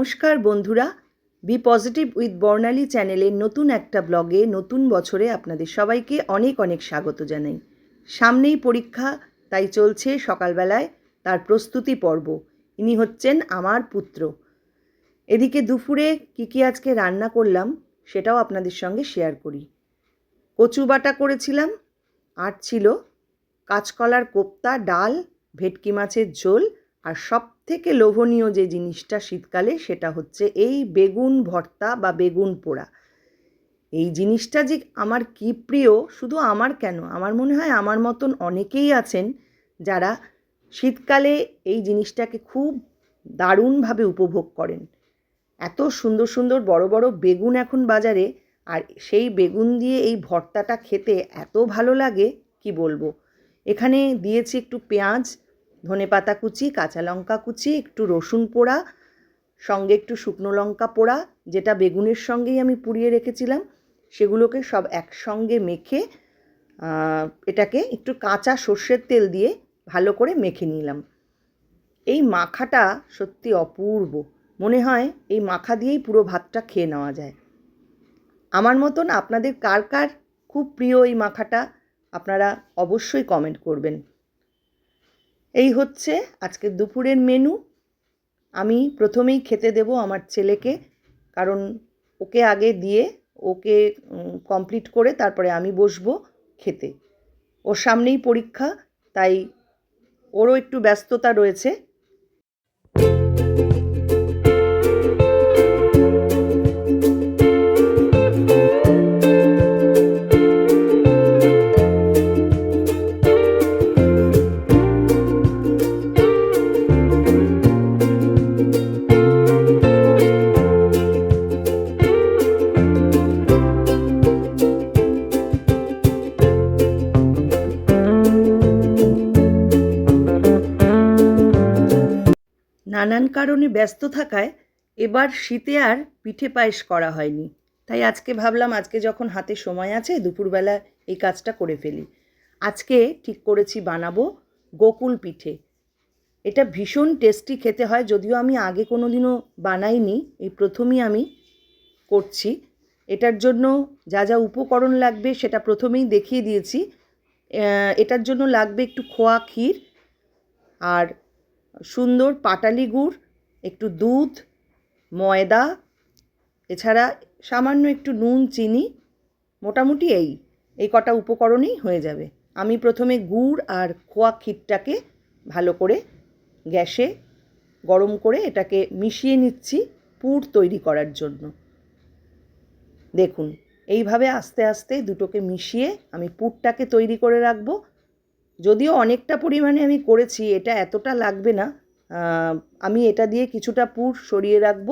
নমস্কার বন্ধুরা B positive with বর্ণালী চ্যানেলের নতুন একটা ব্লগে নতুন বছরে আপনাদের সবাইকে অনেক অনেক স্বাগত জানাই। সামনেই পরীক্ষা, তাই চলছে সকালবেলায় তার প্রস্তুতি পর্ব। ইনি হচ্ছেন আমার পুত্র। এদিকে দুপুরে কী কী আজকে রান্না করলাম, সেটাও আপনাদের সঙ্গে শেয়ার করি। কচু বাটা করেছিলাম, আর ছিল কাঁচকলার কোপ্তা, ডাল, ভেটকি মাছের ঝোল আর সব থেকে লোভনীয় যে জিনিসটা শীতকালে সেটা হচ্ছে এই বেগুন ভর্তা বা বেগুন পোড়া। এই জিনিসটা যে আমার কি প্রিয়, শুধু আমার কেন? আমার মনে হয় আমার মতন অনেকেই আছেন যারা শীতকালে এই জিনিসটাকে খুব দারুণভাবে উপভোগ করেন। এত সুন্দর সুন্দর বড় বড় বেগুন এখন বাজারে আর সেই বেগুন দিয়ে এই ভর্তাটা খেতে এত ভালো লাগে, কি বলব? এখানে দিয়েছি একটু পেঁয়াজ ধনে পাতা কুচি, কাঁচা লঙ্কা কুচি, একটু রসুন পোড়া, সঙ্গে একটু শুকনো লঙ্কা পোড়া, যেটা বেগুনের সঙ্গেই আমি পুড়িয়ে রেখেছিলাম, সেগুলোকে সব একসঙ্গে মেখে এটাকে একটু কাঁচা সর্ষের তেল দিয়ে ভালো করে মেখে নিলাম। এই মাখাটা সত্যি অপূর্ব। মনে হয় এই মাখা দিয়েই পুরো ভাতটা খেয়ে নেওয়া যায়। আমার মতন আপনাদের কার কার খুব প্রিয় এই মাখাটা, আপনারা অবশ্যই কমেন্ট করবেন। এই হচ্ছে আজকে দুপুরের মেনু আমি প্রথমেই খেতে দেব আমার ছেলেকে, কারণ ওকে আগে দিয়ে, ওকে কমপ্লিট করে তারপরে আমি বসবো খেতে। ওর সামনেই পরীক্ষা, তাই ওরও একটু ব্যস্ততা রয়েছে। কারণে ব্যস্ত থাকায় এবার শীতে আর পিঠে পায়েস করা হয়নি। তাই আজকে ভাবলাম, আজকে যখন হাতে সময় আছে, দুপুরবেলা এই কাজটা করে ফেলি। আজকে ঠিক করেছি বানাবো গোকুল পিঠে। এটা ভীষণ টেস্টি খেতে হয়, যদিও আমি আগে কোনো দিনও বানাইনি, এই প্রথমই আমি করছি। এটার জন্য যা যা উপকরণ লাগবে সেটা প্রথমেই দেখিয়ে দিয়েছি। এটার জন্য লাগবে একটু খোয়া ক্ষীর আর সুন্দর পাটালি গুড় একটু দুধ, ময়দা, এছাড়া সামান্য একটু নুন, চিনি, মোটামুটি এই এই কটা উপকরণেই হয়ে যাবে। আমি প্রথমে গুড় আর খোয়া ক্ষীরটাকে ভালো করে গ্যাসে গরম করে এটাকে মিশিয়ে নিচ্ছি পুর তৈরি করার জন্য। দেখুন, এইভাবে আস্তে আস্তে দুটোকে মিশিয়ে আমি পুরটাকে তৈরি করে রাখব। যদিও অনেকটা পরিমাণে আমি করেছি, এটা এতটা লাগবে না আমি এটা দিয়ে কিছুটা পুর সরিয়ে রাখব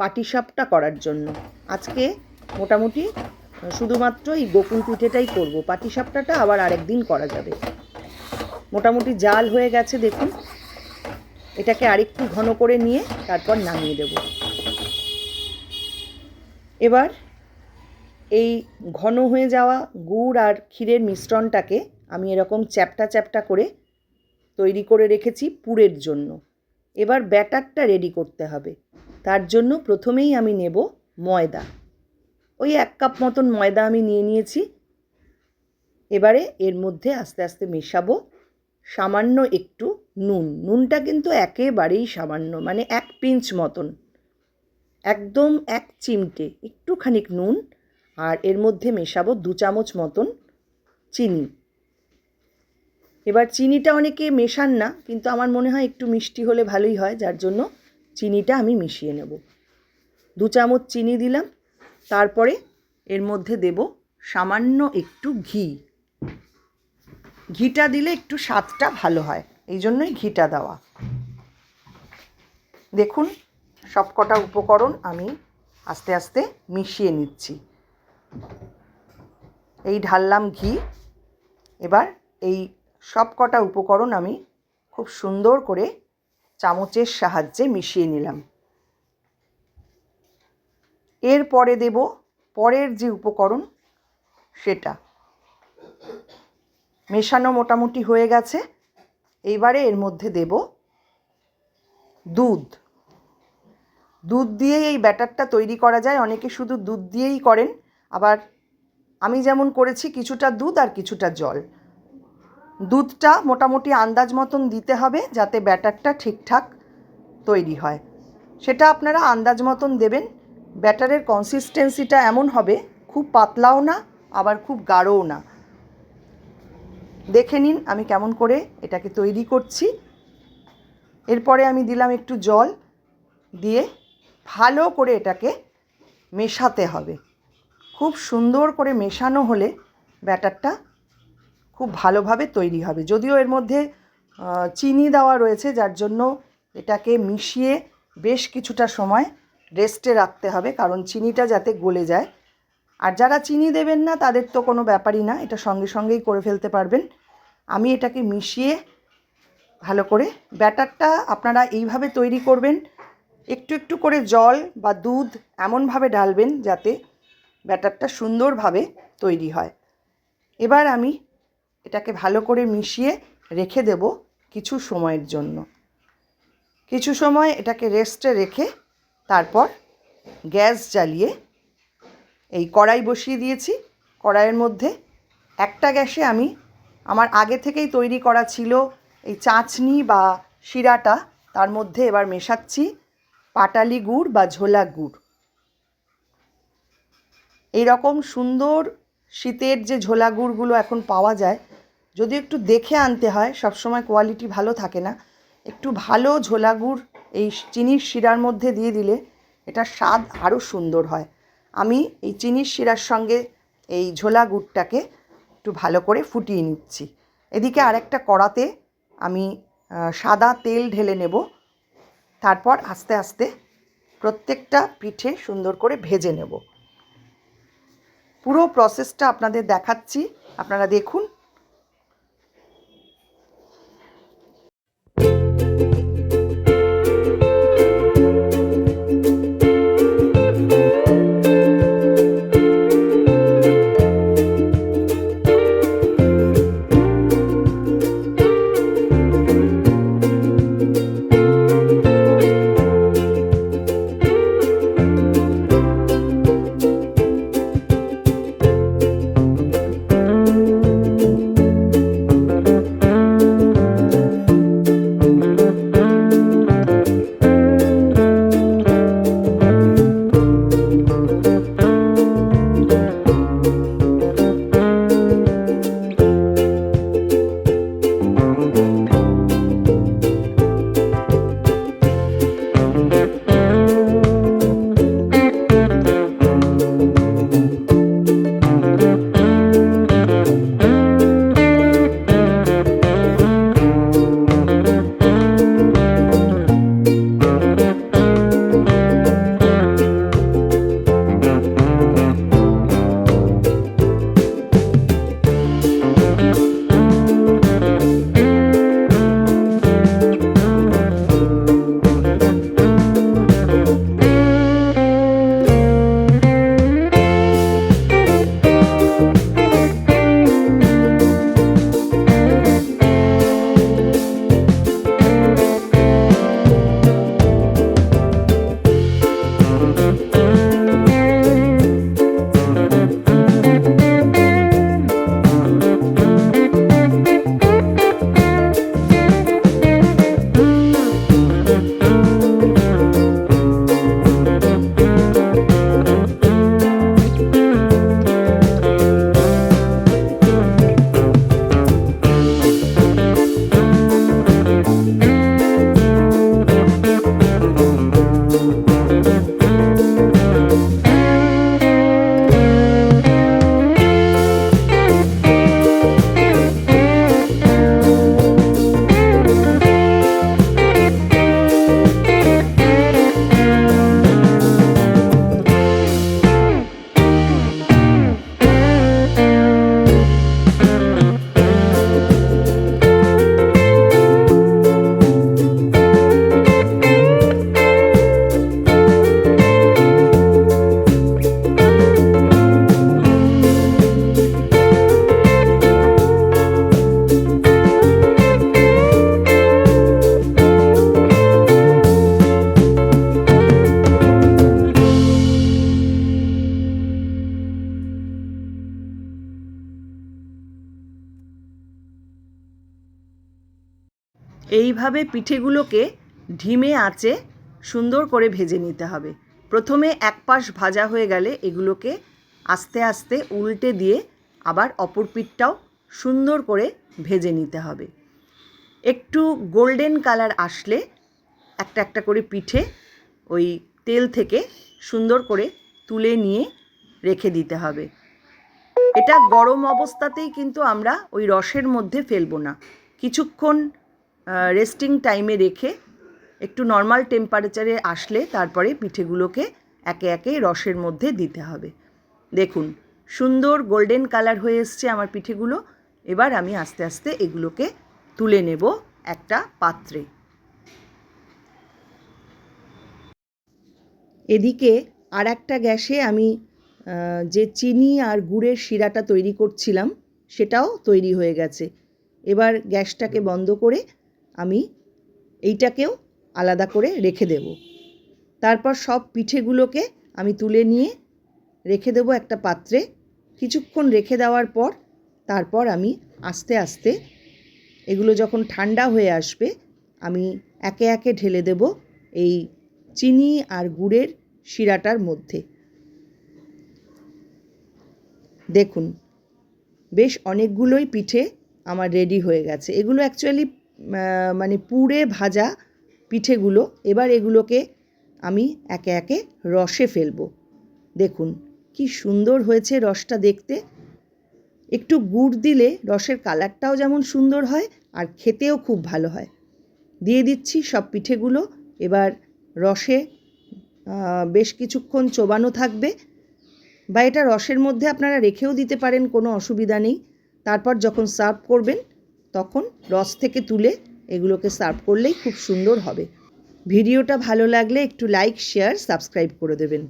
পাটিসাপটা করার জন্য। আজকে মোটামুটি শুধুমাত্র এই গোকুল পিঠেটাই করব। পাটিসাপটাটা আবার আরেকদিন করা যাবে। মোটামুটি জাল হয়ে গেছে, দেখুন। এটাকে আরেকটু ঘন করে নিয়ে তারপর নামিয়ে দেব। এবার এই ঘন হয়ে যাওয়া গুড় আর ক্ষীরের মিশ্রণটাকে আমি এরকম চ্যাপটা চ্যাপটা করে তৈরি করে রেখেছি পুরের জন্য। এবার ব্যাটারটা রেডি করতে হবে। তার জন্য প্রথমেই আমি নেব ময়দা। ওই এক কাপ মতন ময়দা আমি নিয়ে নিয়েছি। এবারে এর মধ্যে আস্তে আস্তে মেশাবো সামান্য একটু নুন। নুনটা কিন্তু একেবারেই সামান্য মানে এক পিঞ্চ মতন। একদম এক চিমটে, একটুখানিক নুন। আর এর মধ্যে মেশাবো দু চামচ মতন চিনি। এবার চিনিটা অনেকে মেশান না, কিন্তু আমার মনে হয় একটু মিষ্টি হলে ভালোই হয়, যার জন্য চিনিটা আমি মিশিয়ে নেব। দু চামচ চিনি দিলাম, তারপরে এর মধ্যে দেব সামান্য একটু ঘি। ঘিটা দিলে একটু স্বাদটা ভালো হয়, এই জন্যই ঘিটা দেওয়া। দেখুন সব কটা উপকরণ আমি আস্তে আস্তে মিশিয়ে নিচ্ছি। এই ঢাললাম ঘি, এবার এই সব কটা উপকরণ আমি খুব সুন্দর করে চামচের সাহায্যে মিশিয়ে নিলাম। এরপরে দেব পরের যে উপকরণ, সেটা। মেশানো মোটামুটি হয়ে গেছে। এইবারে এর মধ্যে দেব দুধ। দুধ দিয়ে এই ব্যাটারটা তৈরি করা যায়। অনেকে শুধু দুধ দিয়েই করেন, আবার আমি যেমন করেছি কিছুটা দুধ আর কিছুটা জল। দুধটা মোটামুটি আন্দাজ মতন দিতে হবে যাতে ব্যাটারটা ঠিকঠাক তৈরি হয়। সেটা আপনারা আন্দাজ মতন দেবেন। ব্যাটারের কনসিস্টেন্সিটা এমন হবে, খুব পাতলাও না, আবার খুব গাঢ়ও না। দেখে নিন আমি কেমন করে এটাকে তৈরি করছি। এরপরে আমি দিলাম একটু জল দিয়ে ভালো করে এটাকে মেশাতে হবে। খুব সুন্দর করে মেশানো হলে ব্যাটারটা খুব ভালোভাবে তৈরি হবে। যদিও এর মধ্যে চিনি দেওয়া রয়েছে, যার জন্য এটাকে মিশিয়ে বেশ কিছুটা সময় রেস্টে রাখতে হবে, কারণ চিনিটা যাতে গলে যায়। আর যারা চিনি দেবেন না, তাদের তো কোনো ব্যাপারই না, এটা সঙ্গে সঙ্গেই করে ফেলতে পারবেন। আমি এটাকে মিশিয়ে ভালো করে ব্যাটারটা আপনারা এইভাবে তৈরি করবেন, একটু একটু করে জল বা দুধ এমনভাবে ঢালবেন, যাতে ব্যাটারটা সুন্দরভাবে তৈরি হয়। এবার আমি এটাকে ভালো করে মিশিয়ে রেখে দেব কিছু সময়ের জন্য। কিছু সময় এটাকে রেস্টে রেখে তারপর গ্যাস জ্বালিয়ে এই কড়াই বসিয়ে দিয়েছি। কড়াইয়ের মধ্যে একটা গ্যাসে আমি আমার আগে থেকেই তৈরি করা ছিল এই চাচনি বা শিরাটা, তার মধ্যে এবার মেশাচ্ছি পাটালি গুড় বা ঝোলা গুড়। এই রকম সুন্দর শীতের যে ঝোলা গুড়গুলো এখন পাওয়া যায় যদি একটু দেখে আনতে হয়, সবসময় কোয়ালিটি ভালো থাকে না। একটু ভালো ঝোলা গুড় এই চিনির শিরার মধ্যে দিয়ে দিলে এটার স্বাদ আরও সুন্দর হয়। আমি এই চিনির শিরার সঙ্গে এই ঝোলা গুড়টাকে একটু ভালো করে ফুটিয়ে নিচ্ছি। এদিকে আরেকটা কড়াতে আমি সাদা তেল ঢেলে নেব। তারপর আস্তে আস্তে প্রত্যেকটা পিঠে সুন্দর করে ভেজে নেব। পুরো প্রসেসটা আপনাদের দেখাচ্ছি। আপনারা দেখুন এইভাবে পিঠেগুলোকে ঢিমে আঁচে সুন্দর করে ভেজে নিতে হবে। প্রথমে এক পাশ ভাজা হয়ে গেলে এগুলোকে আস্তে আস্তে উল্টে দিয়ে আবার অপর পিঠটাও সুন্দর করে ভেজে নিতে হবে। একটু গোল্ডেন কালার আসলে একটা একটা করে পিঠে ওই তেল থেকে সুন্দর করে তুলে নিয়ে রেখে দিতে হবে। এটা গরম অবস্থাতেই কিন্তু আমরা ওই রসের মধ্যে ফেলব না। কিছুক্ষণ রেস্টিং টাইমে রেখে একটু নর্মাল টেম্পারেচারে আসলে তারপরে পিঠেগুলোকে একে একে রসের মধ্যে দিতে হবে। দেখুন, সুন্দর গোল্ডেন কালার হয়ে এসছে আমার পিঠেগুলো। এবার আমি আস্তে আস্তে এগুলোকে তুলে নেব একটা পাত্রে। এদিকে আর একটা গ্যাসে আমি যে চিনি আর গুড়ের শিরাটা তৈরি করছিলাম, সেটাও তৈরি হয়ে গেছে। এবার গ্যাসটাকে বন্ধ করে আমি এইটাকেও আলাদা করে রেখে দেব। তারপর সব পিঠেগুলোকে আমি তুলে নিয়ে রেখে দেবো একটা পাত্রে। কিছুক্ষণ রেখে দেওয়ার পর তারপর আমি আস্তে আস্তে এগুলো যখন ঠান্ডা হয়ে আসবে, আমি একে একে ঢেলে দেব এই চিনি আর গুড়ের শিরাটার মধ্যে। দেখুন, বেশ অনেকগুলোই পিঠে আমার রেডি হয়ে গেছে। এগুলো অ্যাকচুয়ালি মানে পুড়ে ভাজা পিঠেগুলো, এবার এগুলোকে আমি একে একে রসে ফেলব। দেখুন, কি সুন্দর হয়েছে রসটা দেখতে। একটু গুড় দিলে রসের কালারটাও যেমন সুন্দর হয় আর খেতেও খুব ভালো হয়। দিয়ে দিচ্ছি সব পিঠেগুলো, এবার রসে বেশ কিছুক্ষণ চোবানো থাকবে। বা এটা রসের মধ্যে আপনারা রেখেও দিতে পারেন, কোনো অসুবিধা নেই। তারপর যখন সার্ভ করবেন তখন রস থেকে তুলে এগুলোকে সার্ভ করলেই খুব সুন্দর হবে। ভিডিওটা ভালো লাগলে একটু লাইক, শেয়ার, সাবস্ক্রাইব করে দেবেন।